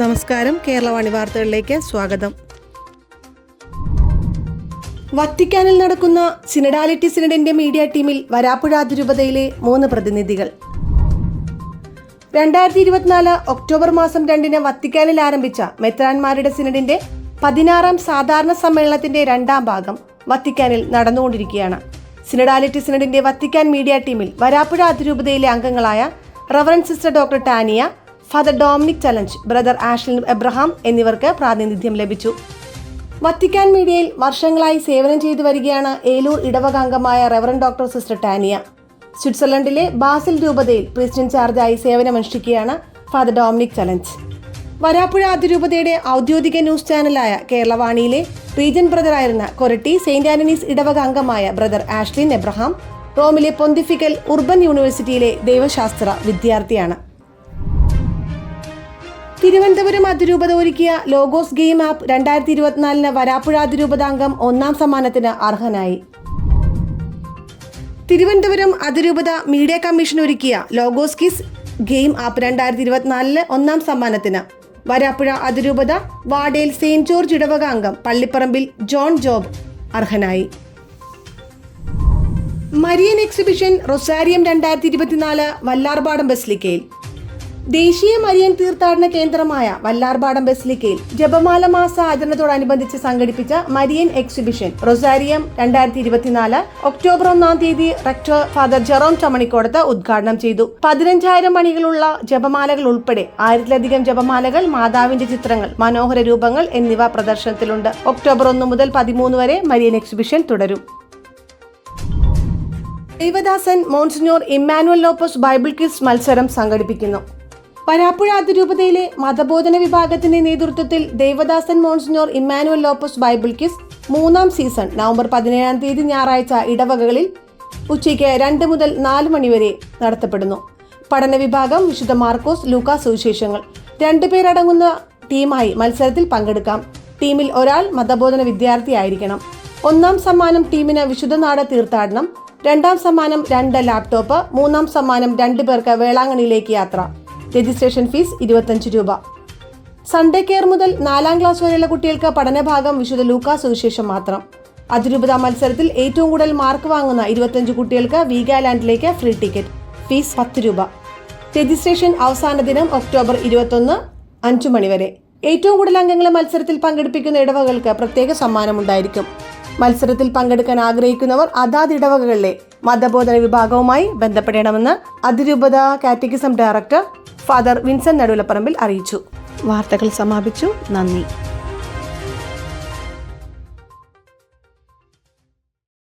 നമസ്കാരം. കേരളവാണി വാർത്തകളിലേക്ക് സ്വാഗതം. വത്തിക്കാനിൽ നടക്കുന്ന സിനഡാലിറ്റി സിനഡിന്റെ മീഡിയ ടീമിൽ വരാപ്പുഴ അതിരൂപതയിലെ മൂന്ന് പ്രതിനിധികൾ. രണ്ടായിരത്തി ഇരുപത്തിനാല് ഒക്ടോബർ മാസം രണ്ടിന് വത്തിക്കാനിൽ ആരംഭിച്ച മെത്രാൻമാരുടെ സിനഡിന്റെ പതിനാറാം സാധാരണ സമ്മേളനത്തിന്റെ രണ്ടാം ഭാഗം വത്തിക്കാനിൽ നടന്നുകൊണ്ടിരിക്കുകയാണ്. സിനഡാലിറ്റി സിനഡിന്റെ വത്തിക്കാൻ മീഡിയ ടീമിൽ വരാപ്പുഴ അതിരൂപതയിലെ അംഗങ്ങളായ reverend sister doctor Tania father Dominic Chalanch brother Ashlin Abraham എന്നിവർക്ക് പ്രാതിനിധ്യം ലഭിച്ചു. വത്തിക്കാൻ മീഡിയയിൽ വർഷങ്ങളായി സേവനം ചെയ്തു വരികയാണ് ഏലൂർ ഇടവകാംഗമായ റെവറൻ ഡോക്ടർ സിസ്റ്റർ ടാനിയ. സ്വിറ്റ്സർലൻഡിലെ ബാസിൽ രൂപതയിൽ പ്രസിഡന്റ് ചാർജായി സേവനമനുഷ്ഠിക്കുകയാണ് ഫാദർ ഡോമിനിക് ചലഞ്ച്. വരാപ്പുഴ അതിരൂപതയുടെ ഔദ്യോഗിക ന്യൂസ് ചാനലായ കേരളവാണിയിലെ റീജൻ ബ്രദറായിരുന്ന കൊരട്ടി സെയിന്റ് ആന്റണീസ് ഇടവക അംഗമായ ബ്രദർ ആഷ്ലിൻ എബ്രഹാം റോമിലെ പൊന്തിഫിക്കൽ ഉർബൻ യൂണിവേഴ്സിറ്റിയിലെ ദൈവശാസ്ത്ര വിദ്യാർത്ഥിയാണ്. തിരുവനന്തപുരം അതിരൂപത ഒരുക്കിയ ലോഗോസ് ഗെയിം ആപ്പ് രണ്ടായിരത്തി ഇരുപത്തിനാലിന് വരാപ്പുഴ അതിരൂപതാംഗം ഒന്നാം സമ്മാനത്തിന് അർഹനായി. തിരുവനന്തപുരം അതിരൂപത മീഡിയ കമ്മീഷൻ ഒരുക്കിയ ലോഗോസ് കിസ് ഗെയിം ആപ്പ് രണ്ടായിരത്തി ഇരുപത്തിനാലിന് ഒന്നാം സമ്മാനത്തിന്. വരാപ്പുഴ അതിരൂപത വാഡേൽ സെയിന്റ് ജോർജ് ഇടവക അംഗം പള്ളിപ്പറമ്പിൽ ജോൺ ജോബ് അർഹനായി. മരിയൻ എക്സിബിഷൻ റൊസാരിയം രണ്ടായിരത്തി ഇരുപത്തിനാല് വല്ലാർപാടം ബസ്ലിക്കയിൽ. ദേശീയ മരിയൻ തീർത്ഥാടന കേന്ദ്രമായ വല്ലാർപാടം ബസിലിക്കയിൽ ജപമാല മാസ ആചരണത്തോടനുബന്ധിച്ച് സംഘടിപ്പിച്ച മരിയൻ എക്സിബിഷൻ റൊസാരിയം രണ്ടായിരത്തി ഇരുപത്തിനാല് ഒക്ടോബർ ഒന്നാം തീയതി റക്ടർ ഫാദർ ജെറോം ചമണിക്കോടത്ത് ഉദ്ഘാടനം ചെയ്തു. പതിനഞ്ചായിരം മണികളുള്ള ജപമാലകൾ ഉൾപ്പെടെ ആയിരത്തിലധികം ജപമാലകൾ മാതാവിന്റെ ചിത്രങ്ങൾ മനോഹര രൂപങ്ങൾ എന്നിവ പ്രദർശനത്തിലുണ്ട്. ഒക്ടോബർ ഒന്ന് മുതൽ പതിമൂന്ന് വരെ മരിയൻ എക്സിബിഷൻ തുടരും. ദൈവദാസൻ monsignor Immanuel Lopez Bible quiz മത്സരം സംഘടിപ്പിക്കുന്നു. വരാപ്പുഴ അതിരൂപതയിലെ മതബോധന വിഭാഗത്തിന്റെ നേതൃത്വത്തിൽ Devadasan monsignor Immanuel Lopez Bible quiz മൂന്നാം സീസൺ നവംബർ പതിനേഴാം തീയതി ഞായറാഴ്ച ഇടവകകളിൽ ഉച്ചയ്ക്ക് രണ്ട് മുതൽ നാല് മണിവരെ നടത്തപ്പെടുന്നു. പഠന വിഭാഗം വിശുദ്ധ മാർക്കോസ് ലൂക്കാ സുവിശേഷങ്ങൾ. രണ്ടുപേരടങ്ങുന്ന ടീമായി മത്സരത്തിൽ പങ്കെടുക്കാം. ടീമിൽ ഒരാൾ മതബോധന വിദ്യാർത്ഥിയായിരിക്കണം. ഒന്നാം സമ്മാനം ടീമിന് വിശുദ്ധനാട് തീർത്ഥാടനം. രണ്ടാം സമ്മാനം രണ്ട് ലാപ്ടോപ്പ്. മൂന്നാം സമ്മാനം രണ്ടു പേർക്ക് വേളാങ്കണിയിലേക്ക് യാത്ര. രജിസ്ട്രേഷൻ ഫീസ് ഇരുപത്തഞ്ച് രൂപ. സൺഡേ കെയർ മുതൽ നാലാം ക്ലാസ് വരെയുള്ള കുട്ടികൾക്ക് പഠനഭാഗം വിശുദ്ധ ലൂക്കാ സുവിശേഷം മാത്രം. അതിരൂപത മത്സരത്തിൽ ഏറ്റവും കൂടുതൽ മാർക്ക് വാങ്ങുന്ന ഇരുപത്തഞ്ച് കുട്ടികൾക്ക് വീഗാലാൻഡിലേക്ക് ഫ്രീ ടിക്കറ്റ് ഫീസ് പത്ത് രൂപ. രജിസ്ട്രേഷൻ അവസാന ദിനം ഒക്ടോബർ ഇരുപത്തൊന്ന് അഞ്ചു മണിവരെ ഏറ്റവും കൂടുതൽ അംഗങ്ങളെ മത്സരത്തിൽ പങ്കെടുപ്പിക്കുന്ന ഇടവകൾക്ക് പ്രത്യേക സമ്മാനമുണ്ടായിരിക്കും. മത്സരത്തിൽ പങ്കെടുക്കാൻ ആഗ്രഹിക്കുന്നവർ അതാത് ഇടവകകളിലെ മതബോധന വിഭാഗവുമായി ബന്ധപ്പെടണമെന്ന് അതിരൂപത catechism director father Vinson Naduvilapparambil അറിയിച്ചു. വാർത്തകൾ സമാപിച്ചു. നന്ദി.